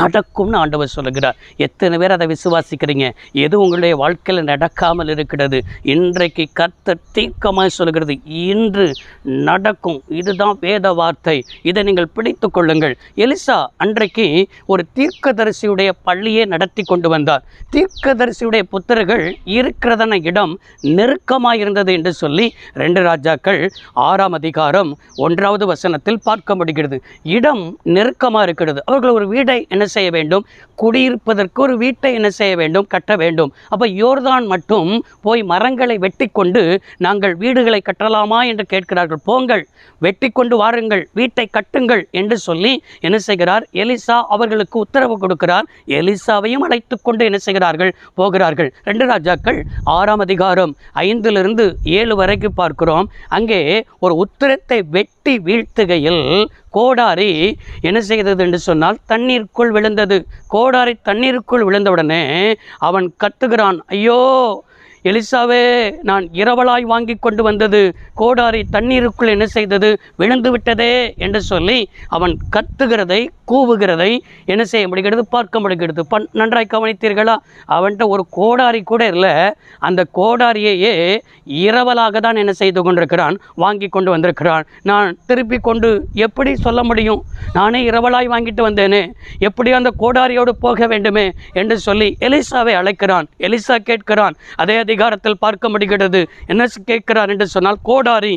நடக்கும்னு ஆண்டவர் சொல்லுகிறார். எத்தனை பேர் அதை விசுவாசிக்கிறீங்க? எது உங்களுடைய வாழ்க்கையில் நடக்காமல் இருக்கிறது? இன்றைக்கு கத்த தீர்க்கமாக சொல்லுகிறது இன்று நடக்கும். இதுதான் வேத வார்த்தை. இதை நீங்கள் பிடித்து கொள்ளுங்கள். எலிசா அன்றைக்கு ஒரு தீர்க்கதரிசியுடைய பள்ளியை நடத்தி கொண்டு வந்தார். தீர்க்கதரிசியுடைய புத்தர்கள் இருக்கிறதான இடம் நெருக்கமாக இருந்தது என்று சொல்லி ரெண்டு ராஜாக்கள் ஆறாம் அதிகாரம் ஒன்றாவது வசனத்தில் பார்க்க முடிகிறது இடம் நெருக்கமாக இருக்கிறது அவர்கள் ஒரு வீடை என்ன செய்ய வேண்டும்? குடியிருப்பதற்கு ஒரு வீட்டை என்ன செய்ய வேண்டும்? கட்ட வேண்டும். அப்போ யோர்தான் மட்டும் போய் மரங்களை வெட்டி கொண்டு நாங்கள் வீடுகளை கட்டலாமா என்று கேட்கிறார்கள். போங்கள் வெட்டி கொண்டு வாருங்கள் வீட்டை கட்டுங்கள் என்று சொல்லி என்ன செய்கிறார்? எலிசா அவர்களுக்கு உத்தரவு கொடுக்கிறார். எலிசாவையும் அழைத்து கொண்டு என்ன செய்கிறார்கள்? போகிறார்கள். ரெண்டு ராஜாக்கள் ஆறாம் அதிகாரம் ஐந்திலிருந்து ஏழு வரைக்கும் பார்க்கிறோம். அங்கே ஒரு உத்தரத்தை வெட்டி வீழ்த்துகையில் கோடாரி என்ன செய்தது என்று சொன்னால் தண்ணீர் தண்ணீருக்குள் விழுந்தது. கோடாரி தண்ணீருக்குள் விழுந்தவுடனே அவன் கத்துகிறான் ஐயோ எலிசாவே நான் இரவலாய் வாங்கி கொண்டு வந்தது கோடாரி தண்ணீருக்குள் என்ன செய்தது? விழுந்து விட்டதே என்று சொல்லி அவன் கத்துகிறதை கூவுகிறதை என்ன செய்ய முடிகிறது? பார்க்க முடிகிறது. பண் நன்றாய் கவனித்தீர்களா? அவன்கிட்ட ஒரு கோடாரி கூட இல்லை. அந்த கோடாரியையே இரவலாக தான் என்ன செய்து கொண்டிருக்கிறான் வாங்கி கொண்டு வந்திருக்கிறான். நான் திருப்பி கொண்டு எப்படி சொல்ல முடியும்? நானே இரவலாய் வாங்கிட்டு வந்தேனே எப்படி அந்த கோடாரியோடு போக வேண்டுமே என்று சொல்லி எலிசாவை அழைக்கிறான். எலிசா கேட்கிறான் அதே அதிகாரத்தில் பார்க்க முடிகிறது. என்ன கேட்கிறார் என்று சொன்னால் கோடாரி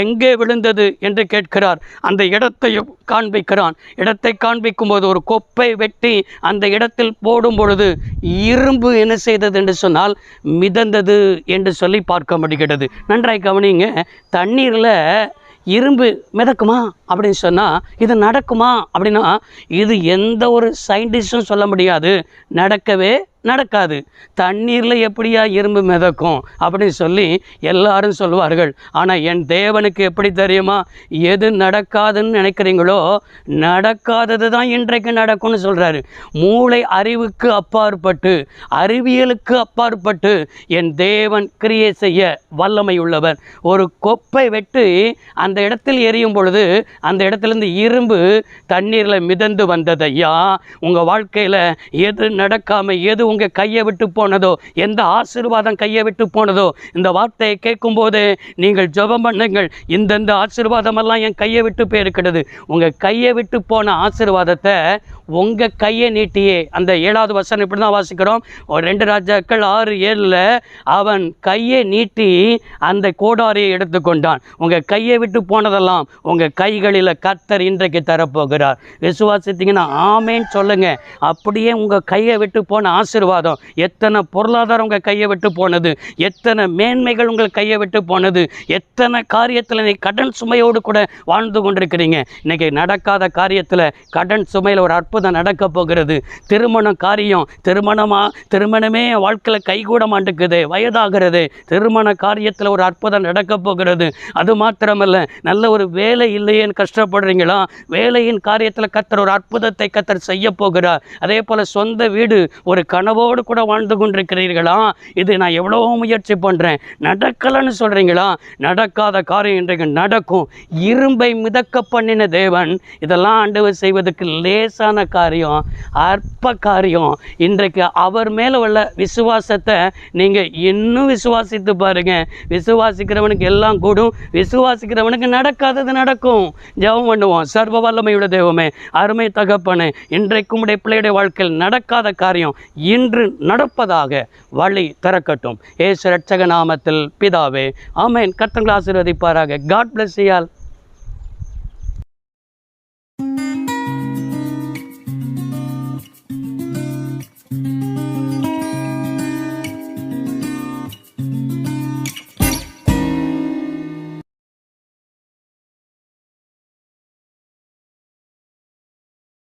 எங்கே விழுந்தது? என்று கேட்கிறார். அந்த இடத்தையும் காண்பிக்கிறான். இடத்தை காண்பிக்கும் போது ஒரு கொப்பை வெட்டி அந்த இடத்தில் போடும் பொழுது இரும்பு என்ன செய்தது என்று சொன்னால் மிதந்தது என்று சொல்லி பார்க்க முடிகிறது. நன்றாய் கவனிங்க தண்ணீரில் இரும்பு மிதக்குமா அப்படின்னு சொன்னால் இது நடக்குமா அப்படின்னா இது எந்த ஒரு சயின்டிஸ்டும் சொல்ல முடியாது. நடக்கவே நடக்காது. தண்ணீரில் எப்படியா இரும்பு மிதக்கும்? அப்படின்னு சொல்லி எல்லாரும் சொல்லுவார்கள். ஆனால் என் தேவனுக்கு எப்படி தெரியுமா? எது நடக்காதுன்னு நினைக்கிறீங்களோ நடக்காதது தான் இன்றைக்கு நடக்கும்னு சொல்கிறாரு மூளை அறிவுக்கு அப்பாற்பட்டு அறிவியலுக்கு அப்பாற்பட்டு என் தேவன் கிரியை செய்ய வல்லமை உள்ளவர் ஒரு கொப்பை வெட்டு அந்த இடத்தில் எரியும் பொழுது அந்த இடத்துலேருந்து இரும்பு தண்ணீரில் மிதந்து வந்தது. ஐயா உங்கள் வாழ்க்கையில் எது நடக்காமல் எது உங்கள் கையை விட்டு போனதோ எந்த ஆசீர்வாதம் கையை விட்டு போனதோ இந்த வார்த்தையை கேட்கும்போது நீங்கள் ஜெபம் பண்ணுங்கள். இந்தந்த ஆசீர்வாதமெல்லாம் என் கையை விட்டு போயிருக்கிறது. உங்கள் கையை விட்டு போன ஆசீர்வாதத்தை உங்கள் கையை நீட்டியே. அந்த ஏழாவது வசனம் இப்படி தான் வாசிக்கிறோம். ஒரு ரெண்டு ராஜாக்கள் ஆறு ஏழில் அவன் கையை நீட்டி அந்த கோடாரியை எடுத்துக்கொண்டான். உங்கள் கையை விட்டு போனதெல்லாம் உங்கள் கைகளில் கத்தர் இன்றைக்கு தரப்போகிறார். விசுவாசித்தீங்கன்னா ஆமேன்னு சொல்லுங்கள் அப்படியே உங்கள் கையை விட்டு போன ஆசீர்வாதம் எத்தனை பொருளாதாரம் உங்கள் கையை விட்டு போனது? எத்தனை மேன்மைகள் உங்கள் கையை விட்டு போனது? எத்தனை காரியத்தில் நீ கடன் சுமையோடு கூட வாழ்ந்து கொண்டிருக்கிறீங்க? இன்னைக்கு நடக்காத காரியத்தில் கடன் சுமையில் ஒரு அற்புதம் நடக்க போகிறது. திருமண காரியம் திருமணமா திருமணமே வாழ்க்கையில் கைகூட மாட்டேங்குது வயதாகிறது. திருமண காரியத்தில் ஒரு அற்புதம் நடக்க போகிறது. அது மாத்திரமல்ல நல்ல ஒரு வேலை இல்லையேன்னு கஷ்டப்படுறீங்களா? வேலையின் காரியத்தில் கத்தர் ஒரு அற்புதத்தை கத்தர் செய்ய போகிறார். அதே போல் சொந்த வீடு ஒரு கனவோடு கூட வாழ்ந்து கொண்டிருக்கிறீர்களா? இது நான் எவ்வளோ முயற்சி பண்ணுறேன் நடக்கலைன்னு சொல்கிறீங்களா நடக்காத காரியம் இன்றைக்கு நடக்கும். இரும்பை மிதக்க பண்ணின தேவன் இதெல்லாம் ஆண்டவர் செய்வதற்கு லேசான காரியம் அற்ப காரியம் இன்றைக்கு அவர் மேலே உள்ள விசுவாசத்தை நீங்கள் இன்னும் விசுவாசித்து பாருங்க. விசுவாசிக்கிறவனுக்கு எல்லாம் கூடும். விசுவாசிக்கிறவனுக்கு நடக்காதது நடக்கும். ஜெபம் பண்ணுவோம். சர்வ வல்லமையுடைய தெய்வமே அருமை தகப்பனு இன்றைக்கும் உடைய பிள்ளையுடைய வாழ்க்கையில் நடக்காத காரியம் இன்று நடப்பதாக வழி திறக்கட்டும். ஏசு ரட்சக நாமத்தில் பிதாவே ஆமேன். கர்த்தங்களை ஆசீர்வதிப்பாராக. காட் பிளஸ் யால்